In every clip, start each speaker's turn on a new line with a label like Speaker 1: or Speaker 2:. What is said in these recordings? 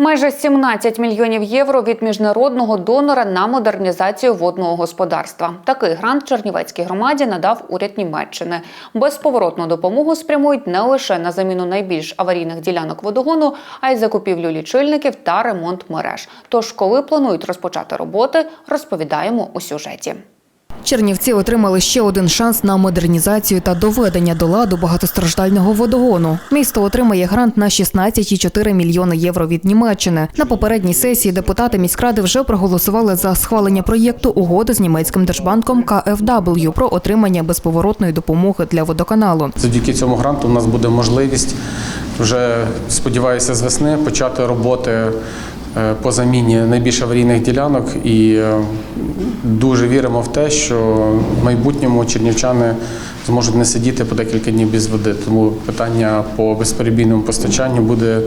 Speaker 1: Майже 17 мільйонів євро від міжнародного донора на модернізацію водного господарства. Такий грант Чернівецькій громаді надав уряд Німеччини. Безповоротну допомогу спрямують не лише на заміну найбільш аварійних ділянок водогону, а й закупівлю лічильників та ремонт мереж. Тож, коли планують розпочати роботи, розповідаємо у сюжеті.
Speaker 2: Чернівці отримали ще один шанс на модернізацію та доведення до ладу багатостраждального водогону. Місто отримає грант на 16,4 мільйони євро від Німеччини. На попередній сесії депутати міськради вже проголосували за схвалення проєкту угоди з німецьким держбанком KfW про отримання безповоротної допомоги для водоканалу.
Speaker 3: Завдяки цьому гранту у нас буде можливість вже сподіваюся з весни почати роботи по заміні найбільш аварійних ділянок і е, дуже віримо в те, що в майбутньому чернівчани зможуть не сидіти по декілька днів без води. Тому питання по безперебійному постачанню буде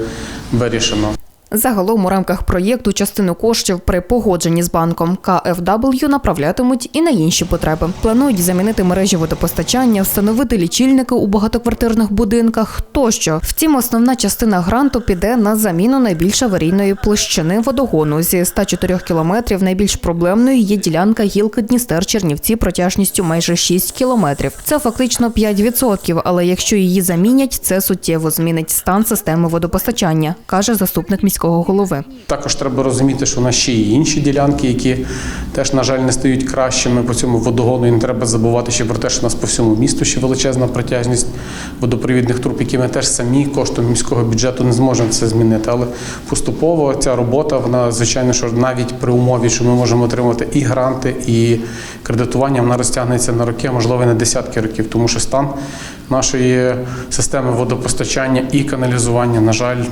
Speaker 3: вирішено.
Speaker 2: Загалом у рамках проєкту частину коштів при погодженні з банком KfW направлятимуть і на інші потреби. Планують замінити мережі водопостачання, встановити лічильники у багатоквартирних будинках тощо. Втім, основна частина гранту піде на заміну найбільш аварійної площини водогону. Зі 104 кілометрів найбільш проблемною є ділянка гілки Дністер Чернівці протяжністю майже 6 кілометрів. Це фактично 5%, але якщо її замінять, це суттєво змінить стан системи водопостачання, каже заступник міського голови.
Speaker 3: Також треба розуміти, що у нас ще є інші ділянки, які теж, на жаль, не стають кращими по цьому водогону. І не треба забувати ще про те, що у нас по всьому місту ще величезна протяжність водопровідних труб, які ми теж самі коштом міського бюджету не зможемо це змінити. Але поступово ця робота, вона звичайно, що навіть при умові, що ми можемо отримати і гранти, і кредитування, вона розтягнеться на роки, можливо, і на десятки років, тому що стан нашої системи водопостачання і каналізування, на жаль,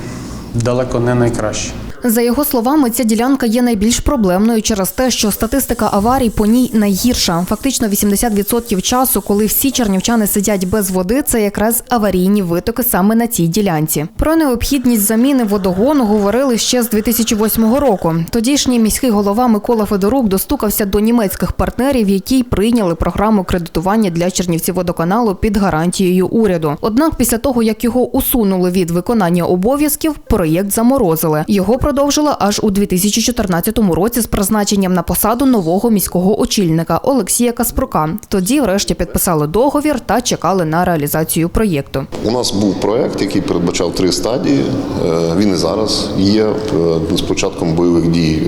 Speaker 3: далеко не найкращий.
Speaker 2: За його словами, ця ділянка є найбільш проблемною через те, що статистика аварій по ній найгірша. Фактично 80% часу, коли всі чернівчани сидять без води, це якраз аварійні витоки саме на цій ділянці. Про необхідність заміни водогону говорили ще з 2008 року. Тодішній міський голова Микола Федорук достукався до німецьких партнерів, які прийняли програму кредитування для Чернівці водоканалу під гарантією уряду. Однак, після того як його усунули від виконання обов'язків, проєкт заморозили. Його продовжила аж у 2014 році з призначенням на посаду нового міського очільника Олексія Каспрука. Тоді, врешті, підписали договір та чекали на реалізацію проєкту.
Speaker 4: У нас був проект, який передбачав три стадії. Е, Він і зараз є. Е, З початком бойових дій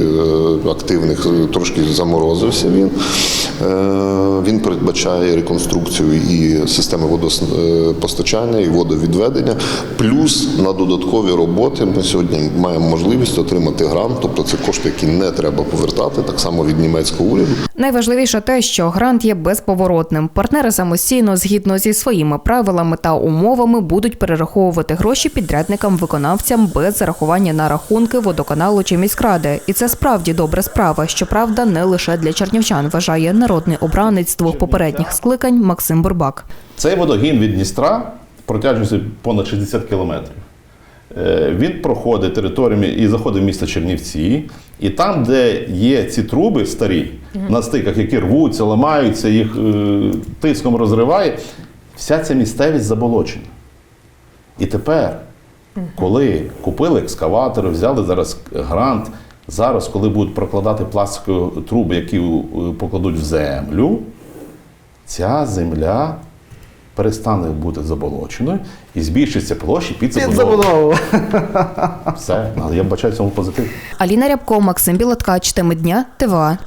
Speaker 4: е, активних трошки заморозився він. Він передбачає реконструкцію і системи водопостачання, і водовідведення. Плюс на додаткові роботи ми сьогодні маємо можливість отримати грант, тобто це кошти, які не треба повертати, так само від німецького уряду.
Speaker 2: Найважливіше те, що грант є безповоротним. Партнери самостійно, згідно зі своїми правилами та умовами, будуть перераховувати гроші підрядникам-виконавцям без зарахування на рахунки водоканалу чи міськради. І це справді добра справа. Щоправда, не лише для чернівчан, вважає народний обранець двох попередніх скликань Максим Бурбак.
Speaker 5: Цей водогін від Дністра протяжністю понад 60 кілометрів. Е, Він проходить територіями і заходить в місто Чернівці, і там, де є ці труби старі, на стиках, які рвуться, ламаються, їх е, тиском розриває, вся ця місцевість заболочена. І тепер, коли купили екскаватори, взяли зараз грант, зараз, коли будуть прокладати пластикові труби, які е, покладуть в землю, ця земля перестане бути заболоченою і збільшиться площі під забудову. Все, але я бачаю цьому позитив.
Speaker 2: Аліна Рябко, Максим Білоткач, теми дня, ТВА.